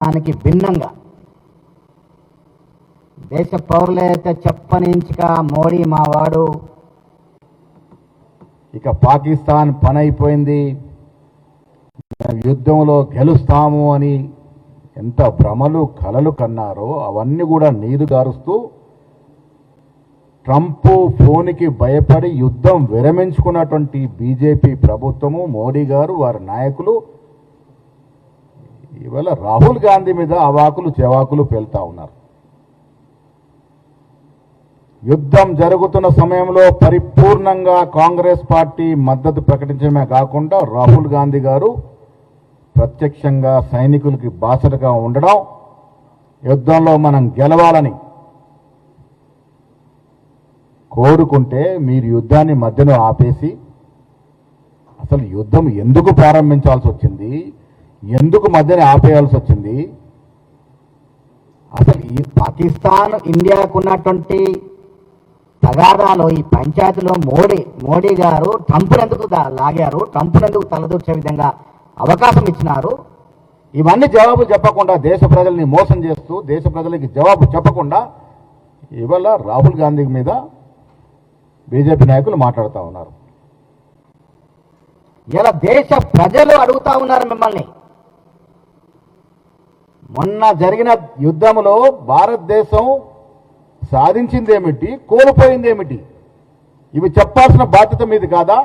దానికి భిన్నంగా. దేశ పౌరులైతే చెప్పనించక మోడీ మావాడు. ఇక పాకిస్తాన్ పని అయిపోయింది యుద్ధంలో గెలుస్తాము అని ఎంత భ్రమలు కలలు కన్నారో అవన్నీ కూడా నీరు గారుస్తూ ట్రంప్ ఫోన్కి భయపడి యుద్ధం విరమించుకున్నటువంటి బీజేపీ ప్రభుత్వము మోడీ గారు వారి నాయకులు ఇవాళ రాహుల్ గాంధీ మీద అవాకులు చెవాకులు పేలుతా ఉన్నారు. యుద్ధం జరుగుతున్న సమయంలో పరిపూర్ణంగా కాంగ్రెస్ పార్టీ మద్దతు ప్రకటించడమే కాకుండా రాహుల్ గాంధీ గారు ప్రత్యక్షంగా సైనికులకి బాసటగా ఉండడం యుద్ధంలో మనం గెలవాలని కోరుకుంటే మీరు యుద్ధాన్ని మధ్యలో ఆపేసి అసలు యుద్ధం ఎందుకు ప్రారంభించాల్సి వచ్చింది? ఎందుకు మధ్యన ఆపేయాల్సి వచ్చింది? అసలు ఈ పాకిస్తాన్ ఇండియాకు ఉన్నటువంటి తగాదాలో ఈ పంచాయతీలో మోడీ మోడీ గారు ట్రంప్ ఎందుకు లాగారు? ట్రంప్ ఎందుకు తలదూర్చే విధంగా అవకాశం ఇచ్చినారు? ఇవన్నీ జవాబు చెప్పకుండా దేశ ప్రజల్ని మోసం చేస్తూ దేశ ప్రజలకి జవాబు చెప్పకుండా ఇవాళ రాహుల్ గాంధీ మీద బీజేపీ నాయకులు మాట్లాడుతూ ఉన్నారు. ఇలా దేశ ప్రజలు అడుగుతా ఉన్నారు మిమ్మల్ని. మొన్న జరిగిన యుద్ధంలో భారతదేశం సాధించిందేమిటి? కోల్పోయిందేమిటి? ఇవి చెప్పాల్సిన బాధ్యత మీది కాదా?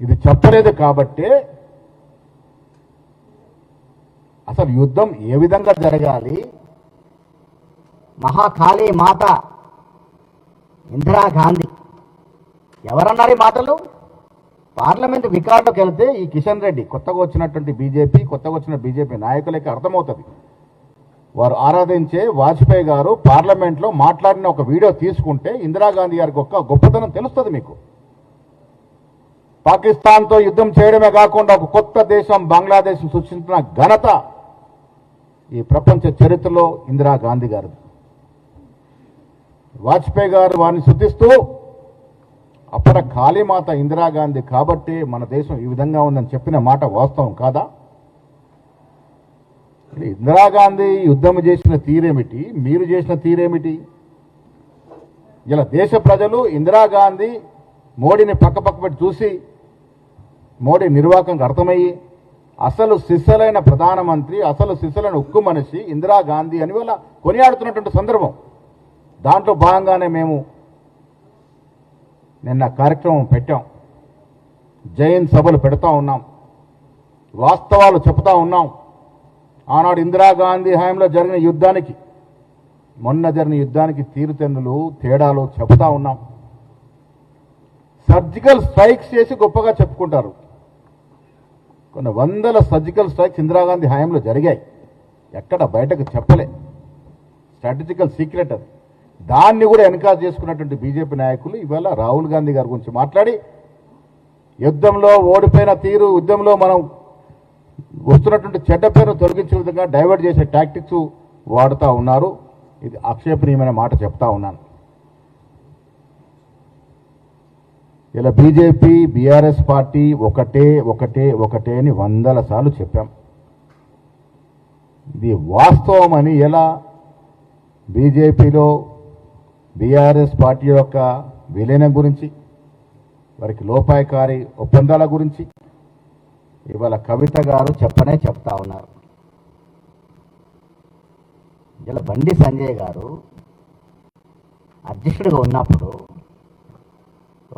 ఇది చెప్పలేదు కాబట్టే అసలు యుద్ధం ఏ విధంగా జరగాలి? మహాకాళీ మాత ఇందిరాగాంధీ ఎవరన్నారు ఈ మాటలు? పార్లమెంట్ రికార్డుకి వెళ్తే ఈ కిషన్ రెడ్డి కొత్తగా వచ్చినటువంటి బీజేపీ కొత్తగా వచ్చిన బీజేపీ నాయకులకి అర్థమవుతుంది. వారు ఆరాధించే వాజ్పేయి గారు పార్లమెంట్లో మాట్లాడిన ఒక వీడియో తీసుకుంటే ఇందిరాగాంధీ గారికి ఒక గొప్పతనం తెలుస్తుంది మీకు. పాకిస్తాన్తో యుద్ధం చేయడమే కాకుండా ఒక కొత్త దేశం బంగ్లాదేశ్ సృష్టించిన ఘనత ఈ ప్రపంచ చరిత్రలో ఇందిరాగాంధీ గారిది. వాజ్పేయి గారు వారిని శుద్ధిస్తూ అప్పట కాళీమాత ఇందిరాగాంధీ కాబట్టి మన దేశం ఈ విధంగా ఉందని చెప్పిన మాట వాస్తవం కాదా? ఇందిరాగాంధీ యుద్ధం చేసిన తీరేమిటి? మీరు చేసిన తీరేమిటి? ఇలా దేశ ప్రజలు ఇందిరాగాంధీ మోడీని పక్కపక్క పెట్టి చూసి మోడీ నిర్వాహకంగా అర్థమయ్యి అసలు సిస్సలైన ప్రధానమంత్రి అసలు సిస్సలైన ఉక్కు మనిషి ఇందిరాగాంధీ అని వల్ల కొనియాడుతున్నటువంటి సందర్భం. దాంట్లో భాగంగానే మేము నిన్న కార్యక్రమం పెట్టాం. జైన్ సభలు పెడతా ఉన్నాం. వాస్తవాలు చెప్తా ఉన్నాం. ఆనాడు ఇందిరాగాంధీ హయాంలో జరిగిన యుద్ధానికి మొన్న జరిగిన యుద్ధానికి తీరుతెన్నులు తేడాలు చెప్తా ఉన్నాం. సర్జికల్ స్ట్రైక్స్ చేసి గొప్పగా చెప్పుకుంటారు. కొన్ని వందల సర్జికల్ స్ట్రైక్స్ ఇందిరాగాంధీ హయాంలో జరిగాయి. ఎక్కడ బయటకు చెప్పలే. స్ట్రాటజికల్ సీక్రెట్ అది. దాన్ని కూడా ఎన్కాజ్ చేసుకున్నటువంటి బీజేపీ నాయకులు ఇవాళ రాహుల్ గాంధీ గారి గురించి మాట్లాడి యుద్ధంలో ఓడిపోయిన తీరు యుద్ధంలో మనం వస్తున్నటువంటి చెడ్డ పేరును తొలగించే విధంగా డైవర్ట్ చేసే టాక్టిక్స్ వాడుతూ ఉన్నారు. ఇది ఆక్షేపణీయమైన మాట చెప్తా ఉన్నాను. ఇలా బీజేపీ బీఆర్ఎస్ పార్టీ ఒకటే ఒకటే ఒకటే అని వందల సార్లు చెప్పాం. ఇది వాస్తవం అని ఎలా బీజేపీలో బీఆర్ఎస్ పార్టీ యొక్క విలీనం గురించి వారికి లోపాయకారి ఒప్పందాల గురించి ఇవాళ కవిత గారు చెప్పనే చెప్తా ఉన్నారు. ఇలా బండి సంజయ్ గారు అధ్యక్షుడిగా ఉన్నప్పుడు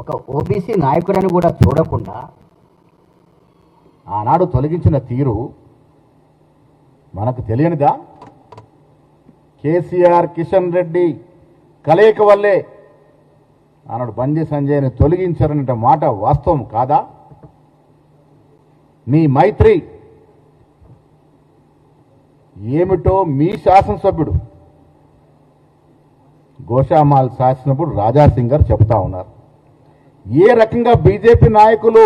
ఒక ఓబీసీ నాయకుడని కూడా చూడకుండా ఆనాడు తొలగించిన తీరు మనకు తెలియనిదా? కేసీఆర్ కిషన్ రెడ్డి కలయిక వల్లే ఆనాడు బండి సంజయ్ని తొలగించారనే మాట వాస్తవం కాదా? మీ మైత్రి ఏమిటో మీ శాసనసభ్యుడు గోషామాల్ శాసనప్పుడు రాజాసింగ్ గారు చెప్తా ఉన్నారు. ఏ రకంగా బీజేపీ నాయకులు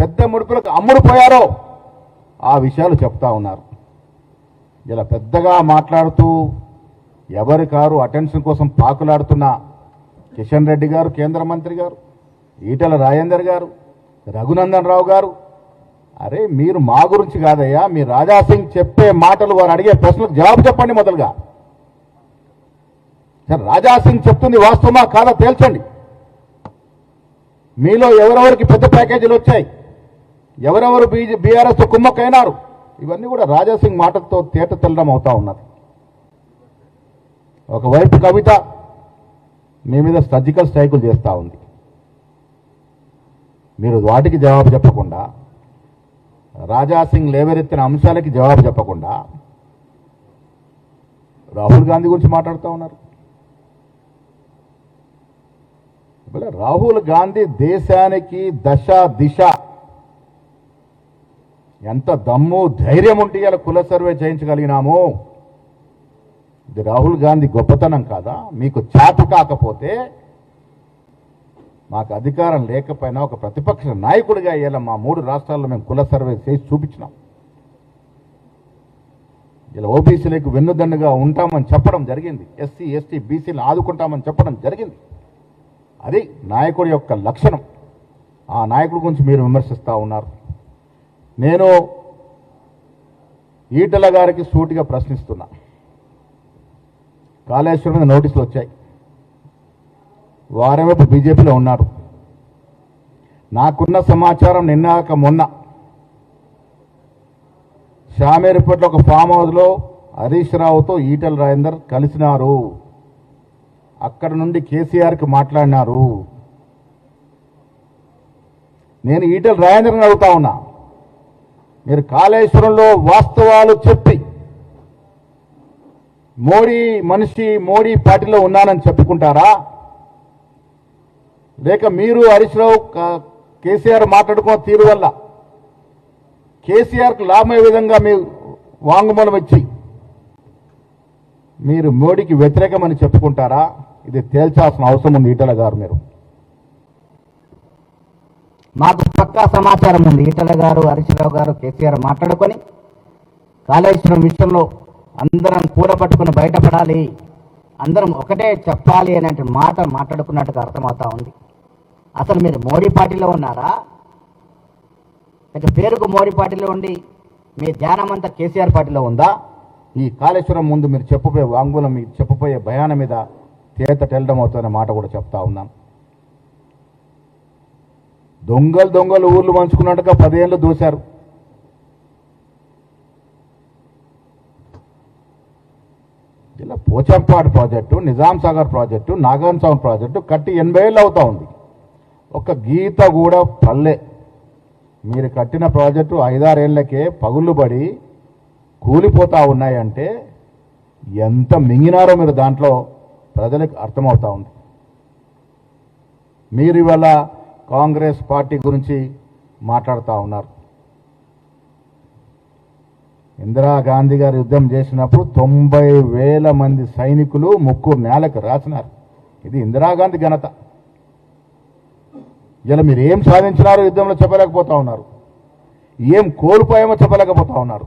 పెద్ద ముడుపులకు అమ్ముడుపోయారో ఆ విషయాలు చెప్తా ఉన్నారు. ఇలా పెద్దగా మాట్లాడుతూ ఎవరి కారు అటెన్షన్ కోసం పాకులాడుతున్న కిషన్ రెడ్డి గారు కేంద్ర మంత్రి గారు ఈటల రాజేందర్ గారు రఘునందన్ రావు గారు. అరే మీరు మా గురించి కాదయ్యా మీ రాజాసింగ్ చెప్పే మాటలు వారు అడిగే ప్రశ్నలకు జవాబు చెప్పండి మొదలుగా. రాజాసింగ్ చెప్తుంది వాస్తవమా కాదా తేల్చండి. మీలో ఎవరెవరికి పెద్ద ప్యాకేజీలు వచ్చాయి? ఎవరెవరు బీజే బీఆర్ఎస్ కుమ్మక్కైనారు? ఇవన్నీ కూడా రాజాసింగ్ మాటలతో తేట తెల్లడం అవుతా ఉన్నది. ఒకవైపు కవిత మీ మీద సర్జికల్ స్ట్రైకులు చేస్తూ ఉంది. మీరు వాటికి జవాబు చెప్పకుండా రాజాసింగ్ లేవరెత్తిన అంశాలకి జవాబు చెప్పకుండా రాహుల్ గాంధీ గురించి మాట్లాడుతూ ఉన్నారు. రాహుల్ గాంధీ దేశానికి దశ దిశ ఎంత దమ్ము ధైర్యం ఉంటే కుల సర్వే చేయించగలిగినాము. ఇది రాహుల్ గాంధీ గొప్పతనం కాదా? మీకు చాటు కాకపోతే మాకు అధికారం లేకపోయినా ఒక ప్రతిపక్ష నాయకుడిగా ఇలా మా మూడు రాష్ట్రాల్లో మేము కుల సర్వే చేసి చూపించినాం. ఇలా ఓబీసీలకు వెన్నుదన్నుగా ఉంటామని చెప్పడం జరిగింది. ఎస్సీ ఎస్టీ బీసీలు ఆదుకుంటామని చెప్పడం జరిగింది. అది నాయకుడి యొక్క లక్షణం. ఆ నాయకుడి గురించి మీరు విమర్శిస్తూ ఉన్నారు. నేను ఈటల గారికి సూటిగా ప్రశ్నిస్తున్నా. కాళేశ్వరం మీద నోటీసులు వచ్చాయి వారేమో బీజేపీలో ఉన్నారు. నాకున్న సమాచారం నిన్నాక మొన్న షామేరుపేటలో ఒక ఫామ్ హౌస్లో హరీష్ రావుతో ఈటల రాజేందర్ కలిసినారు. అక్కడ నుండి కేసీఆర్కి మాట్లాడినారు. నేను ఈటల రాజేంద్రని అడుగుతా ఉన్నా. మీరు కాళేశ్వరంలో వాస్తవాలు చెప్పి మోడీ మనిషి మోడీ పార్టీలో ఉన్నానని చెప్పుకుంటారా? లేక మీరు హరీష్ రావు కేసీఆర్ మాట్లాడుకున్న తీరు వల్ల కేసీఆర్కు లాభమయ్యే విధంగా మీ వాంగ్మూలం ఇచ్చి మీరు మోడీకి వ్యతిరేకమని చెప్పుకుంటారా? ఇది తేల్చాల్సిన అవసరం ఉంది ఈటల గారు మీరు. మాకు పక్కా సమాచారం ఉంది. ఈటల గారు హరీశ్రావు గారు కేసీఆర్ మాట్లాడుకొని కాళేశ్వరం విషయంలో అందరం కూడ పట్టుకుని బయటపడాలి. అందరం ఒకటే చెప్పాలి అనే మాట మాట్లాడుకున్నట్టుగా అర్థమవుతా ఉంది. అసలు మీరు మోడీ పార్టీలో ఉన్నారా? లేక పేరుకు మోడీ పార్టీలో ఉండి మీ ధ్యానం అంతా కేసీఆర్ పార్టీలో ఉందా? ఈ కాళేశ్వరం ముందు మీరు చెప్పబోయే వాంగ్మూలం మీరు చెప్పబోయే భయాన మీద తేత తెల్లడం అవుతుందనే మాట కూడా చెప్తా ఉన్నాను దొంగలు దొంగలు ఊర్లు పంచుకున్నట్టుగా పదేళ్ళు దూశారు. ఇలా పోచంపాడు ప్రాజెక్టు నిజాం సాగర్ ప్రాజెక్టు నాగాన్ సాగర్ ప్రాజెక్టు కట్టి ఎనభై ఏళ్ళు అవుతా ఉంది. ఒక గీత కూడా పల్లె. మీరు కట్టిన ప్రాజెక్టు ఐదారేళ్ళకే పగుళ్ళు పడి కూలిపోతూ ఉన్నాయంటే ఎంత మింగినారో మీరు దాంట్లో ప్రజలకు అర్థమవుతా ఉంది. మీరు ఇవాళ కాంగ్రెస్ పార్టీ గురించి మాట్లాడుతూ ఉన్నారు. ఇందిరాగాంధీ గారు యుద్ధం చేసినప్పుడు తొంభై వేల మంది సైనికులు ముక్కు నేలకు రాసినారు. ఇది ఇందిరాగాంధీ ఘనత. ఇలా మీరు ఏం సాధించినారో యుద్ధంలో చెప్పలేకపోతా ఉన్నారు. ఏం కోల్పోయామో చెప్పలేకపోతా ఉన్నారు.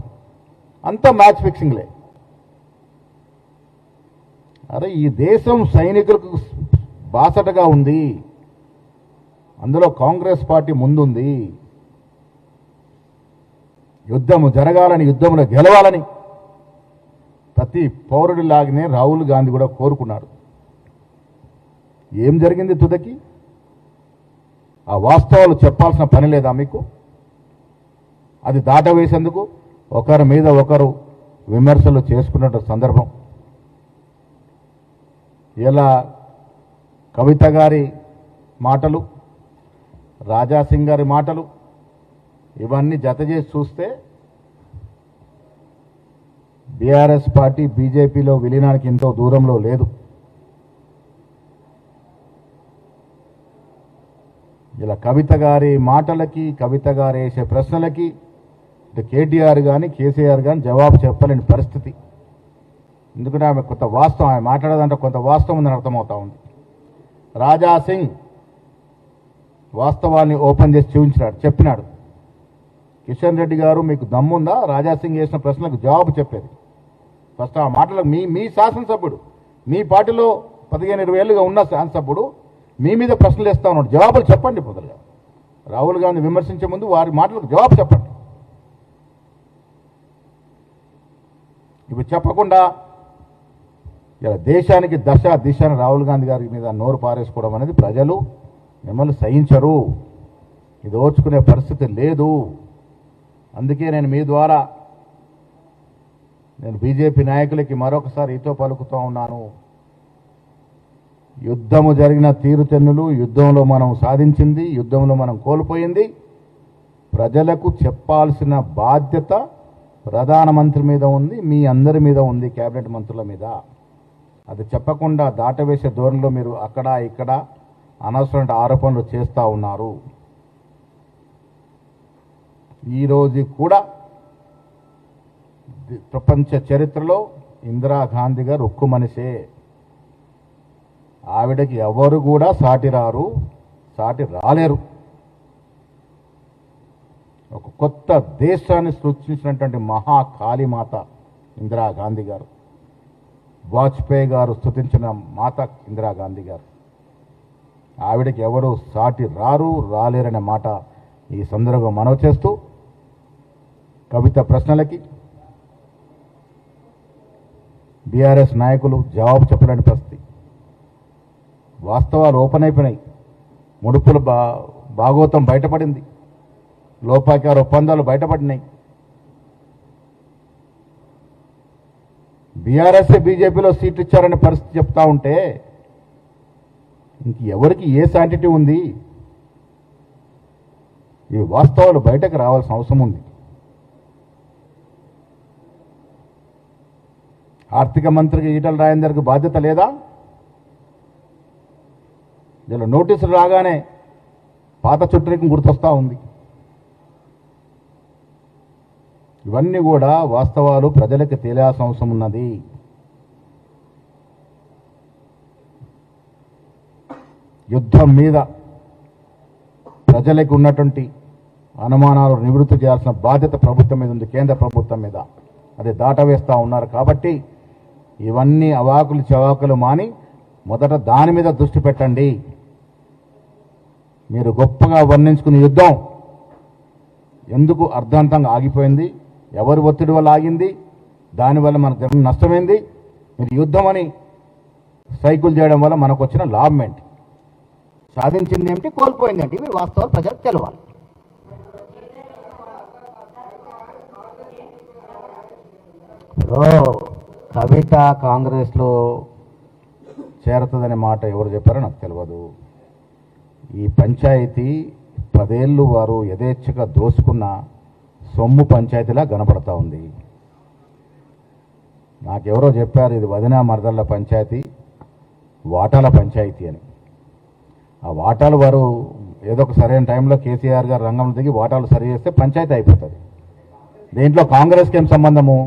అంతా మ్యాచ్ ఫిక్సింగ్లే. అరే ఈ దేశం సైనికులకు బాసటగా ఉంది. అందులో కాంగ్రెస్ పార్టీ ముందుంది. యుద్ధము జరగాలని యుద్ధంలో గెలవాలని ప్రతి పౌరుడిలాగానే రాహుల్ గాంధీ కూడా కోరుకున్నాడు. ఏం జరిగింది తుదకి? ఆ వాస్తవాలు చెప్పాల్సిన పని లేదా మీకు? అది దాటవేసేందుకు ఒకరి మీద ఒకరు విమర్శలు చేసుకున్న సందర్భం. ఇలా కవిత గారి మాటలు రాజాసింగ్ గారి మాటలు ఇవన్నీ జత చేసి చూస్తే బీఆర్ఎస్ పార్టీ బీజేపీలో విలీనానికి ఎంతో దూరంలో లేదు. ఇలా కవిత గారి మాటలకి కవిత గారు వేసే ప్రశ్నలకి ఇటు కేటీఆర్ కానీ కేసీఆర్ కానీ జవాబు చెప్పలేని పరిస్థితి. ఎందుకంటే ఆమె కొంత వాస్తవం ఆమె మాట్లాడేదంటే కొంత వాస్తవం ఉందని అర్థమవుతా ఉంది. రాజా సింగ్ వాస్తవాన్ని ఓపెన్ చేసి చూపించినాడు చెప్పినాడు. కిషన్ రెడ్డి గారు మీకు దమ్ముందా? రాజాసింగ్ చేసిన ప్రశ్నలకు జవాబు చెప్పేది. ఫస్ట్ ఆ మాటలకు మీ మీ శాసనసభ్యుడు మీ పార్టీలో పదిహేను ఇరవై ఏళ్ళుగా ఉన్న శాసనసభ్యుడు మీ మీద ప్రశ్నలు వేస్తా ఉన్నాడు. జవాబులు చెప్పండి పొద్దులుగా రాహుల్ గాంధీ విమర్శించే ముందు వారి మాటలకు జవాబు చెప్పండి. ఇప్పుడు చెప్పకుండా ఇలా దేశానికి దశ దిశ రాహుల్ గాంధీ గారి మీద నోరు పారేసుకోవడం అనేది ప్రజలు మిమ్మల్ని సహించరు. ఇది ఓర్చుకునే పరిస్థితి లేదు. అందుకే నేను మీ ద్వారా నేను బీజేపీ నాయకులకి మరొకసారి ఈతో పలుకుతూ ఉన్నాను. యుద్ధము జరిగిన తీరుతెన్నులు యుద్ధంలో మనం సాధించింది యుద్ధంలో మనం కోల్పోయింది. ప్రజలకు చెప్పాల్సిన బాధ్యత ప్రధానమంత్రి మీద ఉంది మీ అందరి మీద ఉంది కేబినెట్ మంత్రుల మీద. అది చెప్పకుండా దాటవేసే ధోరణిలో మీరు అక్కడ ఇక్కడ అనవసరమైన ఆరోపణలు చేస్తూ ఉన్నారు. ఈరోజు కూడా ప్రపంచ చరిత్రలో ఇందిరాగాంధీ గారు ఉక్కు మనిషే. ఆవిడకి ఎవరు కూడా సాటి రారు సాటి రాలేరు. ఒక కొత్త దేశాన్ని సృష్టించినటువంటి మహాకాళీమాత ఇందిరాగాంధీ గారు. వాజ్పేయి గారు స్థుతించిన మాత ఇందిరాగాంధీ గారు. ఆవిడకి ఎవరు సాటి రారు రాలేరనే మాట ఈ సందర్భంగా మనవి చేస్తూ కవిత ప్రశ్నలకి బీఆర్ఎస్ నాయకులు జవాబు చెప్పలేని పరిస్థితి. వాస్తవాలు ఓపెన్ అయిపోయినాయి. ముడుపులు బా భాగోతం బయటపడింది. లోపాకార ఒప్పందాలు బయటపడినాయి. బీఆర్ఎస్ బీజేపీలో సీట్లు ఇచ్చారనే పరిస్థితి చెప్తా ఉంటే ఇంక ఎవరికి ఏ శాంటిటీ ఉంది? ఈ వాస్తవాలు బయటకు రావాల్సిన అవసరం ఉంది. ఆర్థిక మంత్రికి ఈటల రాజేందర్కి బాధ్యత లేదా? ఇలా నోటీసులు రాగానే పాత చుట్టరికం గుర్తొస్తా ఉంది. ఇవన్నీ కూడా వాస్తవాలు ప్రజలకు తెలియాల్సిన అవసరం ఉన్నది. యుద్ధం మీద ప్రజలకు ఉన్నటువంటి అనుమానాలు నివృత్తి చేయాల్సిన బాధ్యత ప్రభుత్వం మీద ఉంది కేంద్ర ప్రభుత్వం మీద. అది దాటవేస్తూ ఉన్నారు కాబట్టి ఇవన్నీ అవాకులు చవాకులు మాని మొదట దాని మీద దృష్టి పెట్టండి. మీరు గొప్పగా వర్ణించుకున్న యుద్ధం. ఎందుకు అర్ధాంతంగా ఆగిపోయింది? ఎవరి ఒత్తిడి వల్ల ఆగింది? దానివల్ల మనకు జరిగిన నష్టమైంది? మీరు యుద్ధం అని సైకిల్ చేయడం వల్ల మనకు వచ్చిన లాభం ఏంటి సాధించింది ఏమిటి? కోల్పోయింది ఏంటి మీరు వాస్తవాలు ప్రజలకు తెలవాలి. ఇప్పుడు కవిత కాంగ్రెస్లో చేరుతుందనే మాట ఎవరు చెప్పారో నాకు తెలియదు ఈ పంచాయతీ పదేళ్ళు వారు యథేచ్ఛగా దోసుకున్న సొమ్ము పంచాయతీలా కనపడతా ఉంది. నాకెవరో చెప్పారు ఇది వదినా మరదళ్ళ పంచాయతీ వాటాల పంచాయతీ అని. ఆ వాటాలు వారు ఏదో ఒక సరైన టైంలో కేసీఆర్ గారు రంగంలో దిగి వాటాలు సరి చేస్తే పంచాయతీ అయిపోతుంది. దీంట్లో కాంగ్రెస్కి ఏం సంబంధము?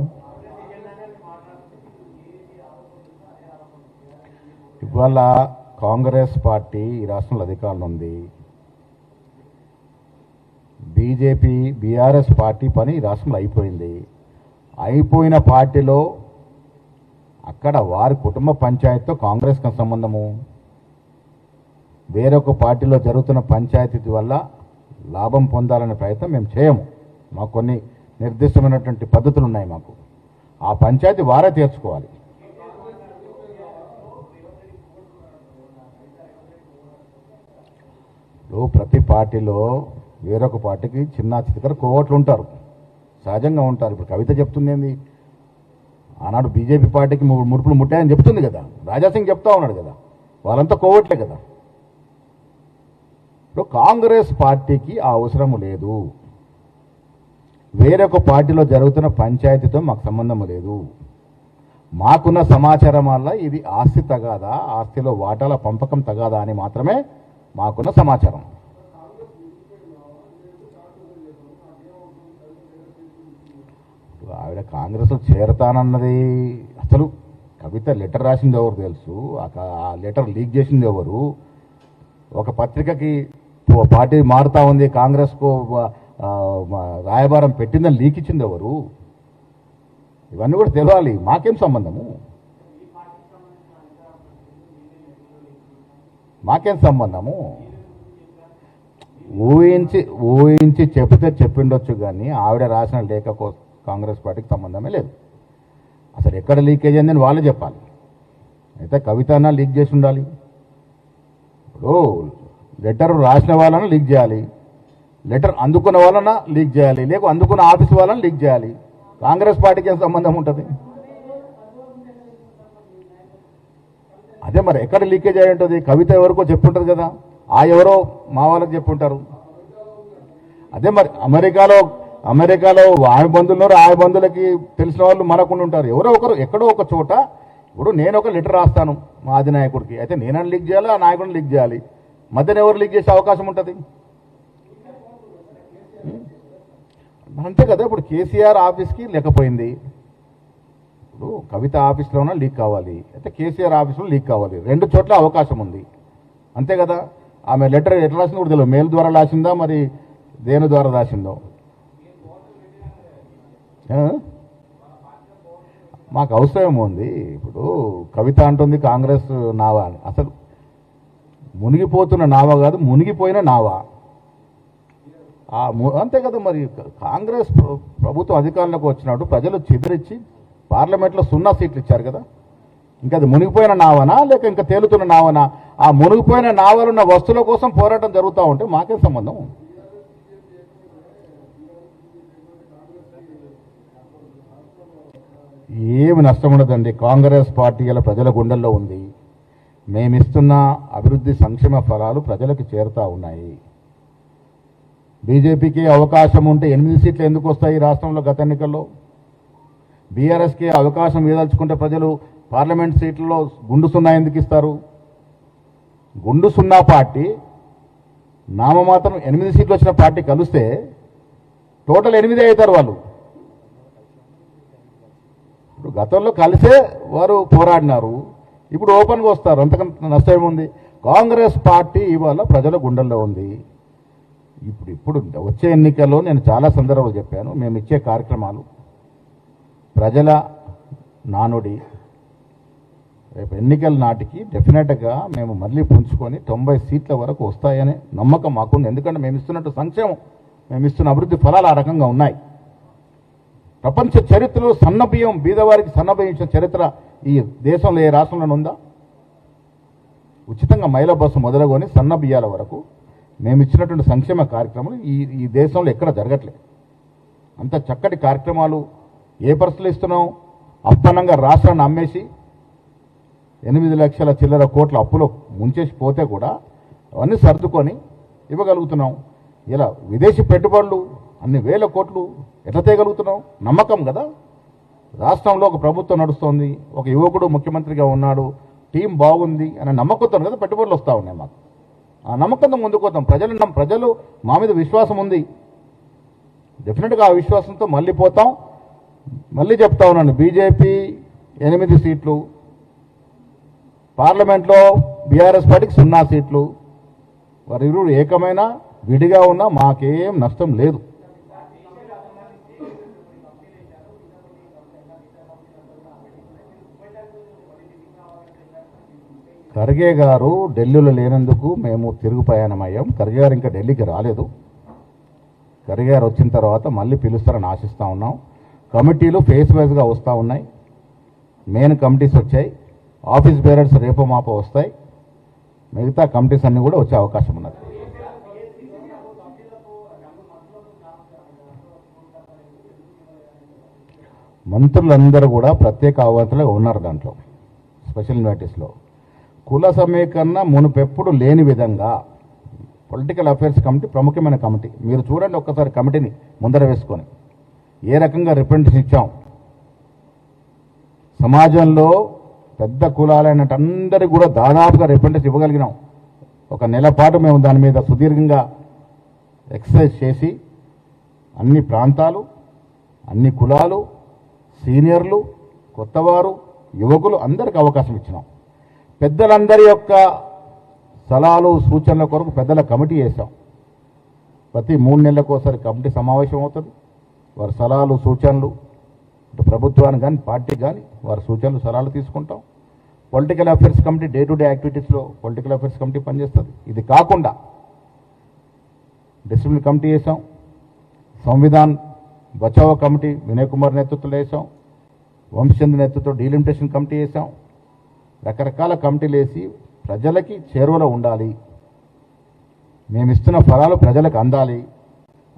ఇవాళ కాంగ్రెస్ పార్టీ ఈ రాష్ట్రంలో అధికారంలో ఉంది. బీజేపీ బీఆర్ఎస్ పార్టీ పని ఈ రాష్ట్రంలో అయిపోయింది. అయిపోయిన పార్టీలో అక్కడ వారి కుటుంబ పంచాయతీతో కాంగ్రెస్కి సంబంధము? వేరొక పార్టీలో జరుగుతున్న పంచాయతీ వల్ల లాభం పొందాలనే ప్రయత్నం మేము చేయము. మాకు కొన్ని నిర్దిష్టమైనటువంటి పద్ధతులు ఉన్నాయి మాకు. ఆ పంచాయతీ వారే తీర్చుకోవాలి. ఇప్పుడు ప్రతి పార్టీలో వేరొక పార్టీకి చిన్న చితకర కోవట్లు ఉంటారు సహజంగా ఉంటారు. ఇప్పుడు కవిత చెప్తుంది ఏంది ఆనాడు బీజేపీ పార్టీకి ము- ముడుపులు ముట్టాయని చెప్తుంది కదా. రాజాసింగ్ చెప్తా ఉన్నాడు కదా. వాళ్ళంతా కోవట్లే కదా. ఇప్పుడు కాంగ్రెస్ పార్టీకి ఆ అవసరం లేదు. వేరొక పార్టీలో జరుగుతున్న పంచాయతీతో మాకు సంబంధం లేదు. మాకున్న సమాచారం వల్ల ఇది ఆస్తి తగాదా ఆస్తిలో వాటాల పంపకం తగాదా అని మాత్రమే మాకున్న సమాచారం. ఆవిడ కాంగ్రెస్లో చేరతానన్నది అసలు కవిత లెటర్ రాసింది ఎవరు తెలుసు? ఆ లెటర్ లీక్ చేసింది ఎవరు? ఒక పత్రికకి పార్టీ మారుతా ఉంది కాంగ్రెస్కు రాయబారం పెట్టిందని లీక్ ఇచ్చింది ఎవరు? ఇవన్నీ కూడా తెలియాలి మాకేం సంబంధము? మాకేం సంబంధము? ఊహించి ఊహించి చెప్తే చెప్పిండొచ్చు కానీ ఆవిడ రాసిన లేఖ కాంగ్రెస్ పార్టీకి సంబంధమే లేదు. అసలు ఎక్కడ లీకేజ్ అయిందని వాళ్ళే చెప్పాలి. అయితే కవితనా లీక్ చేసి ఉండాలి. ఇప్పుడు లెటర్ రాసిన వాళ్ళన లీక్ చేయాలి. లెటర్ అందుకున్న వాళ్ళన లీక్ చేయాలి. లేక అందుకున్న ఆఫీస్ వాళ్ళని లీక్ చేయాలి. కాంగ్రెస్ పార్టీకి ఏం సంబంధం ఉంటుంది? అదే మరి ఎక్కడ లీకేజ్ అయి ఉంటుంది? కవిత ఎవరికో చెప్పుంటారు కదా. ఆ ఎవరో మా వాళ్ళకి చెప్పుంటారు. అదే మరి అమెరికాలో అమెరికాలో ఆమె బంధువులు ఉన్నారు, ఆ బంధువులకి తెలిసిన వాళ్ళు మనకుండా ఉంటారు. ఎవరో ఒకరు ఎక్కడో ఒక చోట ఇప్పుడు నేను ఒక లెటర్ రాస్తాను మా అధినాయకుడికి. అయితే నేనని లీక్ చేయాలి? ఆ నాయకుడిని లీక్ చేయాలి. మధ్యన ఎవరు లీక్ చేసే అవకాశం ఉంటుంది? అంతే కదా. ఇప్పుడు కేసీఆర్ ఆఫీస్కి లేకపోయింది. ఇప్పుడు కవిత ఆఫీస్లోనే లీక్ కావాలి. అయితే కేసీఆర్ ఆఫీస్లో లీక్ కావాలి. రెండు చోట్ల అవకాశం ఉంది. అంతే కదా? ఆమె లెటర్ ఎట్లా రాసిందో కూడా తెలియదు. మెయిల్ ద్వారా రాసిందా? మరి దేని ద్వారా రాసిందో? మాకు అవసరం ఉంది. ఇప్పుడు కవిత అంటుంది కాంగ్రెస్ నావా. అని అసలు మునిగిపోతున్న నావా కాదు మునిగిపోయిన నావా. అంతే కదా మరి. కాంగ్రెస్ ప్రభుత్వం అధికారంలోకి వచ్చినప్పుడు ప్రజలు చెదిరించి పార్లమెంట్లో సున్నా సీట్లు ఇచ్చారు కదా. ఇంకా అది మునిగిపోయిన నావనా లేక ఇంకా తేలుతున్న నావనా? ఆ మునిగిపోయిన నావలున్న వస్తువుల కోసం పోరాటం జరుగుతూ ఉంటే మాకేం సంబంధం? ఏమి నష్టం ఉండదండి. కాంగ్రెస్ పార్టీ ఇలా ప్రజల గుండెల్లో ఉంది. మేమిస్తున్న అభివృద్ధి సంక్షేమ ఫలాలు ప్రజలకు చేరుతూ ఉన్నాయి. బీజేపీకి అవకాశం ఉంటే ఎనిమిది సీట్లు ఎందుకు వస్తాయి ఈ రాష్ట్రంలో గత ఎన్నికల్లో? బీఆర్ఎస్కి అవకాశం ఏదలుచుకుంటే ప్రజలు పార్లమెంట్ సీట్లలో గుండు సున్నా ఎందుకు ఇస్తారు? గుండు సున్నా పార్టీ నామమాత్రం ఎనిమిది సీట్లు వచ్చిన పార్టీ కలిస్తే టోటల్ ఎనిమిది అవుతారు వాళ్ళు. ఇప్పుడు గతంలో కలిసే వారు పోరాడినారు. ఇప్పుడు ఓపెన్గా వస్తారు. అంతకంత నష్టం ఏముంది? కాంగ్రెస్ పార్టీ ఇవాళ ప్రజల గుండెల్లో ఉంది. ఇప్పుడు ఇప్పుడు వచ్చే ఎన్నికల్లో నేను చాలా సందర్భాలు చెప్పాను. మేము ఇచ్చే కార్యక్రమాలు ప్రజల నానుడి రేపు ఎన్నికల నాటికి డెఫినెట్గా మేము మళ్ళీ పుంజుకొని తొంభై సీట్ల వరకు వస్తాయనే నమ్మకం మాకుంది. ఎందుకంటే మేము ఇస్తున్నట్టు సంక్షేమం మేము ఇస్తున్న అభివృద్ధి ఫలాలు ఆ రకంగా ఉన్నాయి. ప్రపంచ చరిత్రలో సన్నబియ్యం బీదవారికి సన్నబియ్యం ఇచ్చిన చరిత్ర ఈ దేశంలో ఏ రాష్ట్రంలో ఉందా? ఉచితంగా మహిళా బస్సు మొదలుకొని సన్న బియ్యాల వరకు మేము ఇచ్చినటువంటి సంక్షేమ కార్యక్రమాలు ఈ ఈ దేశంలో ఎక్కడ జరగట్లేదు అంత చక్కటి కార్యక్రమాలు ఏ పరిస్థితులు ఇస్తున్నాం అప్పనంగా రాష్ట్రాన్ని అమ్మేసి ఎనిమిది లక్షల చిల్లర కోట్ల అప్పులో ముంచేసి పోతే కూడా అవన్నీ సర్దుకొని ఇవ్వగలుగుతున్నాం ఇలా విదేశీ పెట్టుబడులు అన్ని వేల కోట్లు ఎట్లా తేయగలుగుతున్నాం నమ్మకం కదా? రాష్ట్రంలో ఒక ప్రభుత్వం నడుస్తోంది ఒక యువకుడు ముఖ్యమంత్రిగా ఉన్నాడు టీం బాగుంది అనే నమ్మకంతో కదా పెట్టుబడులు వస్తూ ఉన్నాయి మాకు. ఆ నమ్మకంతో ముందుకు పోతాం. ప్రజలు ప్రజలు మా మీద విశ్వాసం ఉంది. డెఫినెట్గా ఆ విశ్వాసంతో మళ్ళీ పోతాం. మళ్ళీ చెప్తా ఉన్నాను. బీజేపీ ఎనిమిది సీట్లు పార్లమెంట్లో బీఆర్ఎస్ పార్టీకి సున్నా సీట్లు. వారిరువురు ఏకమైన విడిగా ఉన్నా మాకేం నష్టం లేదు. ఖర్గే గారు ఢిల్లీలో లేనందుకు మేము తిరుగు ప్రయాణమయ్యాం ఖర్గే గారు ఇంకా ఢిల్లీకి రాలేదు. ఖర్గే గారు వచ్చిన తర్వాత మళ్ళీ పిలుస్తారని ఆశిస్తూ ఉన్నాం. కమిటీలు ఫేస్ వైజ్గా వస్తూ ఉన్నాయి. మెయిన్ కమిటీస్ వచ్చాయి. ఆఫీస్ బేరర్స్ రేపు మాపో వస్తాయి. మిగతా కమిటీస్ అన్నీ కూడా వచ్చే అవకాశం ఉన్నది. మంత్రులందరూ కూడా ప్రత్యేక అవగాహనలో ఉన్నారు దాంట్లో స్పెషల్ నోటీస్లో కుల సమీకరణ మునుపెప్పుడు లేని విధంగా పొలిటికల్ అఫైర్స్ కమిటీ ప్రముఖమైన కమిటీ. మీరు చూడండి ఒక్కసారి కమిటీని ముందర వేసుకొని. ఏ రకంగా రిప్రజెంటేషన్ ఇచ్చాం? సమాజంలో పెద్ద కులాలైన అందరికీ కూడా దాదాపుగా రిప్రజెంటేషన్ ఇవ్వగలిగినాం. ఒక నెల పాటు మేము దాని మీద సుదీర్ఘంగా ఎక్సర్సైజ్ చేసి అన్ని ప్రాంతాలు అన్ని కులాలు సీనియర్లు కొత్తవారు యువకులు అందరికి అవకాశం ఇచ్చినాం. పెద్దలందరి యొక్క సలహాలు సూచనల కొరకు పెద్దల కమిటీ వేశాం. ప్రతి మూడు నెలలకు ఒకసారి కమిటీ సమావేశం అవుతుంది. వారి సలహాలు సూచనలు ప్రభుత్వానికి కానీ పార్టీకి కానీ వారి సూచనలు సలహాలు తీసుకుంటాం. Political affairs committee day to day యాక్టివిటీస్లో పొలిటికల్ అఫేర్స్ కమిటీ పనిచేస్తుంది. ఇది కాకుండా డిసిప్లిన్ కమిటీ వేసాం సంవిధాన్ బచావో కమిటీ వినయ్ కుమార్ నేతృత్వంలో వేసాం వంశచంద్ర నేతృత్వం డీలిమిటేషన్ కమిటీ వేసాం రకరకాల కమిటీలు వేసి ప్రజలకి చేరువలో ఉండాలి. మేము ఇస్తున్న ఫలాలు ప్రజలకు అందాలి.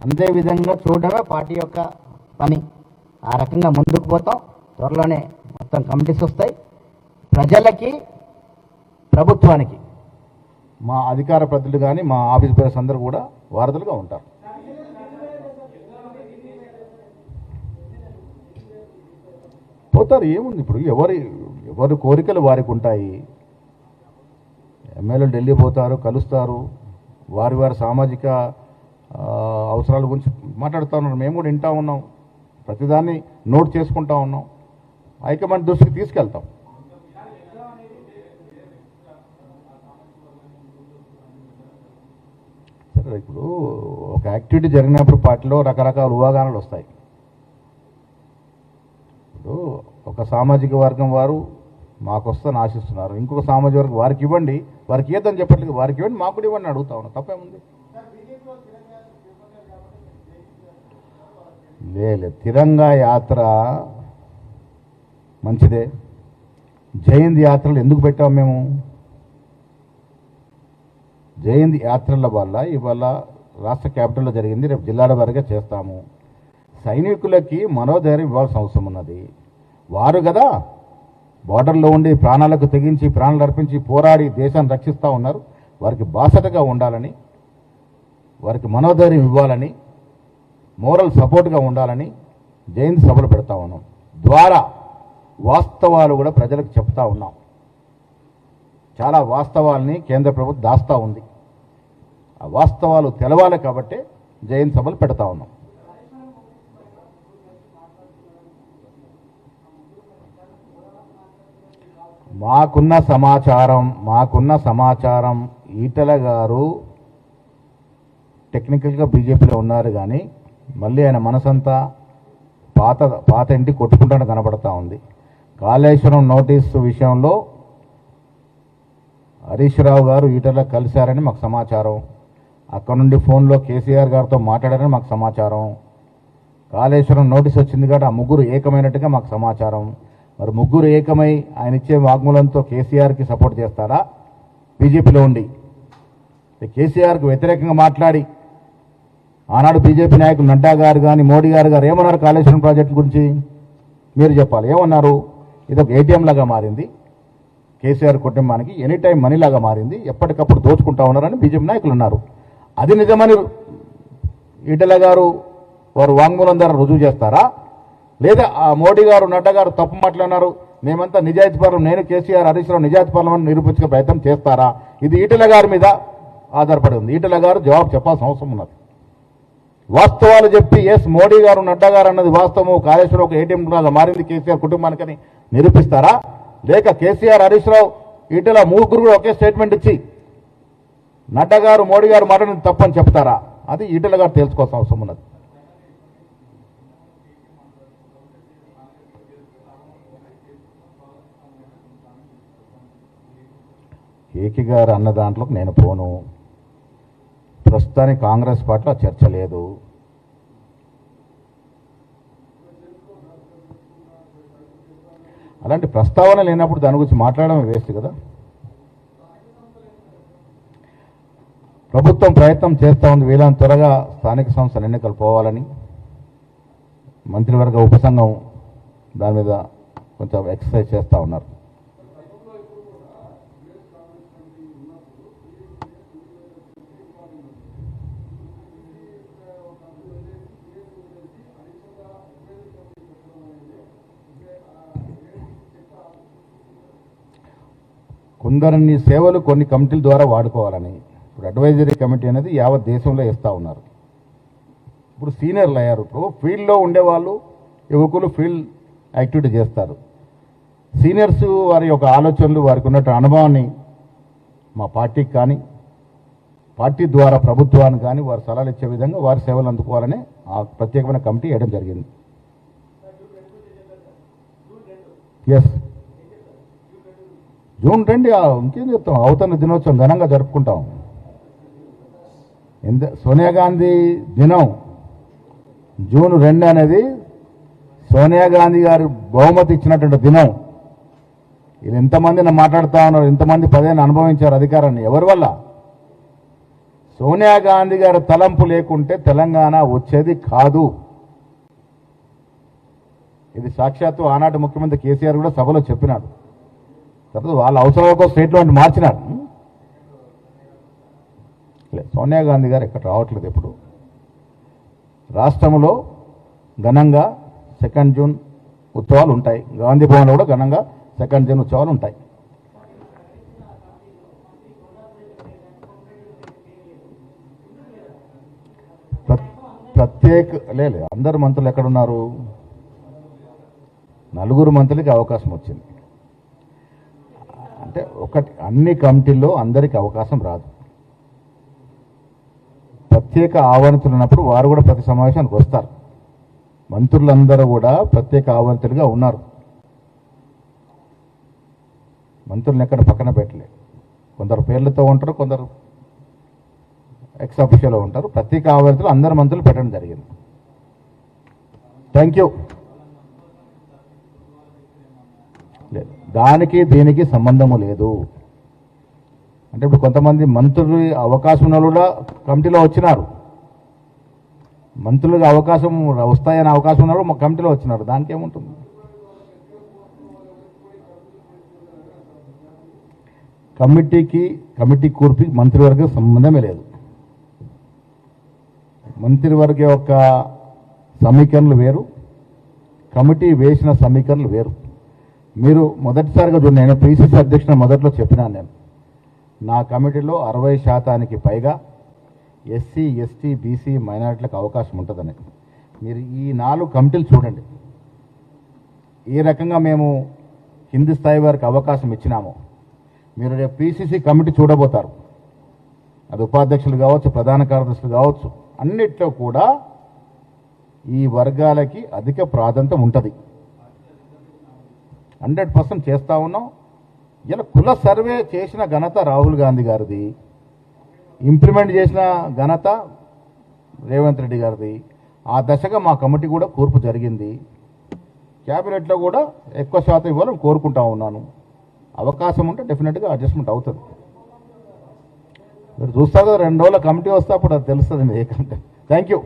అందే విధంగా చూడడమే పార్టీ యొక్క పని. ఆ రకంగా ముందుకు పోతాం. త్వరలోనే మొత్తం కమిటీస్ వస్తాయి. ప్రజలకి ప్రభుత్వానికి మా అధికార ప్రతినిధులు కానీ మా ఆఫీస్ బేరర్స్ అందరూ కూడా వారధులుగా ఉంటారు. పోతారు ఏముంది ఇప్పుడు? ఎవరి ఎవరి కోరికలు వారికి ఉంటాయి. ఎమ్మెల్యేలు ఢిల్లీ పోతారు కలుస్తారు. వారి వారి సామాజిక అవసరాల గురించి మాట్లాడుతూ ఉన్నారు మేము కూడా వింటూ ఉన్నాం. ప్రతిదాన్ని నోట్ చేసుకుంటా ఉన్నాం. హైకమాండ్ దృష్టికి తీసుకెళ్తాం. సరే ఇప్పుడు ఒక యాక్టివిటీ జరిగినప్పుడు పార్టీలో రకరకాల ఊహాగానాలు వస్తాయి. ఇప్పుడు ఒక సామాజిక వర్గం వారు మాకు వస్తాను ఆశిస్తున్నారు. ఇంకొక సామాజిక వర్గం వారికి ఇవ్వండి. వారికి ఏదని చెప్పట్లేదు. వారికి ఇవ్వండి మాకు కూడా ఇవ్వండి అడుగుతా ఉన్నా. తప్పేముంది? లేదు తిరంగా యాత్ర మంచిదే. జయంతి యాత్రలు ఎందుకు పెట్టాం మేము? జయంతి యాత్రల వల్ల ఇవాళ రాష్ట్ర క్యాపిటల్లో జరిగింది రేపు జిల్లాల వారిగా చేస్తాము. సైనికులకి మనోధైర్యం ఇవ్వాల్సిన అవసరం ఉన్నది. వారు కదా బార్డర్లో ఉండి ప్రాణాలకు తెగించి ప్రాణాలు అర్పించి పోరాడి దేశాన్ని రక్షిస్తూ ఉన్నారు. వారికి బాసటగా ఉండాలని వారికి మనోధైర్యం ఇవ్వాలని మోరల్ సపోర్ట్గా ఉండాలని జయంతి సభలు పెడతా ఉన్నాం. ద్వారా వాస్తవాలు కూడా ప్రజలకు చెప్తా ఉన్నాం. చాలా వాస్తవాల్ని కేంద్ర ప్రభుత్వం దాస్తా ఉంది. ఆ వాస్తవాలు తెలవాలి కాబట్టే జయంతి సభలు పెడతా ఉన్నాం. మాకున్న సమాచారం మాకున్న సమాచారం ఈటల గారు టెక్నికల్గా బీజేపీలో ఉన్నారు కానీ మళ్ళీ ఆయన మనసంతా పాత పాత ఇంటి కొట్టుకుంటాను కనబడతా ఉంది. కాళేశ్వరం నోటీసు విషయంలో హరీష్ రావు గారు ఈటల కలిశారని మాకు సమాచారం. అక్కడ నుండి ఫోన్లో కేసీఆర్ గారితో మాట్లాడారని మాకు సమాచారం. కాళేశ్వరం నోటీస్ వచ్చింది కాబట్టి ఆ ముగ్గురు ఏకమైనట్టుగా మాకు సమాచారం. మరి ముగ్గురు ఏకమై ఆయన ఇచ్చే వాగ్మూలంతో కేసీఆర్కి సపోర్ట్ చేస్తారా? బీజేపీలో ఉండి. కేసీఆర్కు వ్యతిరేకంగా మాట్లాడి ఆనాడు బీజేపీ నాయకులు నడ్డా గారు కానీ మోడీ గారు గారు ఏమన్నారు కాళేశ్వరం ప్రాజెక్టు గురించి? మీరు చెప్పాలి. ఏమన్నారు? ఇది ఒక ఏటీఎం లాగా మారింది. కేసీఆర్ కుటుంబానికి ఎనీ టైం మనీలాగా మారింది. ఎప్పటికప్పుడు దోచుకుంటా ఉన్నారని బీజేపీ నాయకులు ఉన్నారు అది నిజమని ఈటల గారు వారు వాంగ్మూలం ద్వారా రుజువు చేస్తారా? లేదా ఆ మోడీ గారు నడ్డా గారు తప్పు మాట్లాడినారు మేమంతా నిజాయితీపరం నేను కేసీఆర్ హరీష్ రావు నిజాయితీపరం అని నిరూపించే ప్రయత్నం చేస్తారా? ఇది ఈటల గారి మీద ఆధారపడి ఉంది. ఈటల గారు జవాబు చెప్పాల్సిన అవసరం ఉన్నది. వాస్తవాలు చెప్పి ఎస్ మోడీ గారు నడ్డా గారు అన్నది వాస్తవము. కాళేశ్వరం ఒక ఏటీఎం లాగా మారింది కేసీఆర్ కుటుంబానికని నిరూపిస్తారా? లేక కేసీఆర్ హరీష్ రావు ఇటుల ముగ్గురు కూడా ఒకే స్టేట్మెంట్ ఇచ్చి నడ్డా గారు మోడీ గారు మాటను తప్పని చెప్తారా? అది ఈటల గారు తెలుసుకోవాల్సిన అవసరం ఉన్నది. కేకి గారు అన్న దాంట్లోకి నేను పోను. ప్రస్తుతానికి కాంగ్రెస్ పార్టీలో చర్చ లేదు. అలాంటి ప్రస్తావన లేనప్పుడు దాని గురించి మాట్లాడడం వేస్ట్ కదా. ప్రభుత్వం ప్రయత్నం చేస్తూ ఉంది. వీళ్ళని త్వరగా స్థానిక సంస్థల ఎన్నికలు పోవాలని. మంత్రివర్గ ఉపసంఘం దాని మీద కొంచెం ఎక్సర్సైజ్ చేస్తూ ఉన్నారు. కొందరిని సేవలు కొన్ని కమిటీల ద్వారా వాడుకోవాలని. ఇప్పుడు అడ్వైజరీ కమిటీ అనేది యావత్ దేశంలో ఇస్తూ ఉన్నారు. ఇప్పుడు సీనియర్లు అయ్యారు. ఇప్పుడు ఫీల్డ్లో ఉండేవాళ్ళు యువకులు ఫీల్డ్ యాక్టివిటీ చేస్తారు. సీనియర్స్ వారి యొక్క ఆలోచనలు వారికి ఉన్నట్టు అనుభవాన్ని మా పార్టీకి కానీ పార్టీ ద్వారా ప్రభుత్వానికి కానీ వారు సలహాలు ఇచ్చే విధంగా వారి సేవలు అందుకోవాలని ఆ ప్రత్యేకమైన కమిటీ వేయడం జరిగింది. ఎస్ జూన్ రెండు ఇంకేం చెప్తాం? అవతరణ దినోత్సవం ఘనంగా జరుపుకుంటాం. ఎంత సోనియా గాంధీ దినం జూన్ రెండు అనేది సోనియా గాంధీ గారు బహుమతి ఇచ్చినటువంటి దినం. వీళ్ళు ఎంతమంది మాట్లాడుతూ ఉన్నారు ఎంతమంది పదేళ్ళు అనుభవించారు అధికారాన్ని? ఎవరి వల్ల? సోనియా గాంధీ గారి తలంపు లేకుంటే తెలంగాణ వచ్చేది కాదు. ఇది సాక్షాత్తు ఆనాటి ముఖ్యమంత్రి కేసీఆర్ కూడా సభలో చెప్పినాడు. తర్వాత వాళ్ళ అవసరం కోసం స్టేట్లో ఉండి మార్చినారు. సోనియా గాంధీ గారు ఇక్కడ రావట్లేదు ఎప్పుడు. రాష్ట్రంలో ఘనంగా సెకండ్ జూన్ ఉత్సవాలు ఉంటాయి. గాంధీ భవన్లో కూడా ఘనంగా సెకండ్ జూన్ ఉత్సవాలు ఉంటాయి. ప్రత్యేక లేదు అందరు మంత్రులు ఎక్కడున్నారు? నలుగురు మంత్రులకి అవకాశం వచ్చింది. అంటే ఒకటి అన్ని కమిటీల్లో అందరికి అవకాశం రాదు. ప్రత్యేక ఆవరణతులు ఉన్నప్పుడు వారు కూడా ప్రతి సమావేశానికి వస్తారు. మంత్రులందరూ కూడా ప్రత్యేక ఆవరణతులుగా ఉన్నారు. మంత్రులను ఎక్కడ పక్కన పెట్టలే. కొందరు పేర్లతో ఉంటారు కొందరు ఎక్స్ అఫీషియల్ ఉంటారు. ప్రత్యేక ఆవరణతులు అందరు మంత్రులు పెట్టడం జరిగింది. థ్యాంక్ యూ లేదు దానికి దీనికి సంబంధము లేదు. అంటే ఇప్పుడు కొంతమంది మంత్రులు అవకాశం ఉన్న కూడా కమిటీలో వచ్చినారు. మంత్రులకు అవకాశం వస్తాయనే అవకాశం ఉన్నారు మా కమిటీలో వచ్చినారు. దానికి ఏముంటుంది? కమిటీకి కమిటీ కూర్పుకి మంత్రివర్గ సంబంధమే లేదు. మంత్రివర్గ యొక్క సమీకరణలు వేరు. కమిటీ వేసిన సమీకరణలు వేరు. మీరు మొదటిసారిగా చూడండి నేను పిసిసి అధ్యక్షుడు మొదట్లో చెప్పినాను నేను. నా కమిటీలో అరవై శాతానికి పైగా ఎస్సీ ఎస్టీ బీసీ మైనారిటీలకు అవకాశం ఉంటుందని. మీరు ఈ నాలుగు కమిటీలు చూడండి. ఏ రకంగా మేము కింది స్థాయి వారికి అవకాశం ఇచ్చినామో. మీరు రేపు పీసీసీ కమిటీ చూడబోతారు. అది ఉపాధ్యక్షులు కావచ్చు ప్రధాన కార్యదర్శులు కావచ్చు అన్నిట్లో కూడా ఈ వర్గాలకి అధిక ప్రాధాన్యత ఉంటుంది. హండ్రెడ్ పర్సెంట్ చేస్తూ ఉన్నాం. ఇలా కుల సర్వే చేసిన ఘనత రాహుల్ గాంధీ గారిది. ఇంప్లిమెంట్ చేసిన ఘనత రేవంత్ రెడ్డి గారిది. ఆ దశగా మా కమిటీ కూడా కూర్పు జరిగింది. క్యాబినెట్లో కూడా ఎక్కువ శాతం ఇవ్వాలని కోరుకుంటా ఉన్నాను. అవకాశం ఉంటే డెఫినెట్గా అడ్జస్ట్మెంట్ అవుతుంది. మీరు చూస్తారు కదా రెండు రోజుల కమిటీ వస్తే అప్పుడు అది తెలుస్తుంది మీకు థ్యాంక్ యూ.